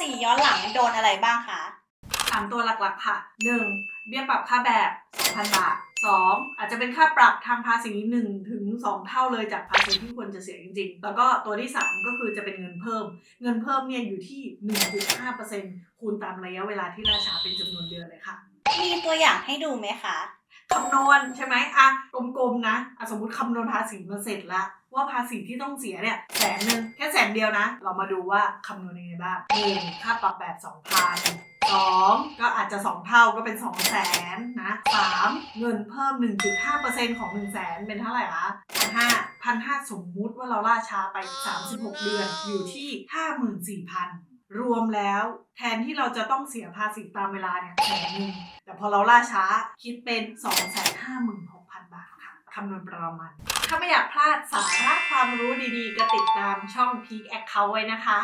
ษีย้อนหลังโดนอะไรบ้างคะสามตัวหลักๆค่ะ 1. เบี้ยปรับค่าแบบ 2,000 บาท 2. อาจจะเป็นค่าปรับทางภาษี1ถึง2เท่าเลยจากภาษีที่ควรจะเสียจริงๆ แล้วก็ตัวที่ 3 ก็คือจะเป็นเงินเพิ่ม เงินเพิ่มเนี่ยอยู่ที่ 1.5%คูณตามระยะเวลาที่ล่าช้าเป็นจำนวนเดือนเลยค่ะ มีตัวอย่างให้ดูไหมคะ คำนวณใช่ไหมอะกลมๆนะอะสมมติคำนวณภาษีมาเสร็จแล้วว่าภาษีที่ต้องเสียเนี่ยแสนหนึ่งแค่แสนเดียวนะ เรามาดูว่าคำนวณยังไงบ้างหนึ่งค่าปรับแบบสองพันสองก็อาจจะสองเท่าก็เป็นสองแสนนะสามเงินเพิ่ม 1.5%ของ1นึ่งแสนเป็นเท่าไหร่คะพันห้าพันห้าสมมุติว่าเราล่าช้าไป 36 เดือนอยู่ที่ 54,000 รวมแล้วแทนที่เราจะต้องเสียภาษีตามเวลาเนี่ยแสนหนึ่ง พอเราล่าช้าคิดเป็น 256,000 บาทค่ะคำนวณประมาณ ถ้าไม่อยากพลาดสาระความรู้ดีๆ ก็ติดตามช่อง Peak Account ไว้นะคะ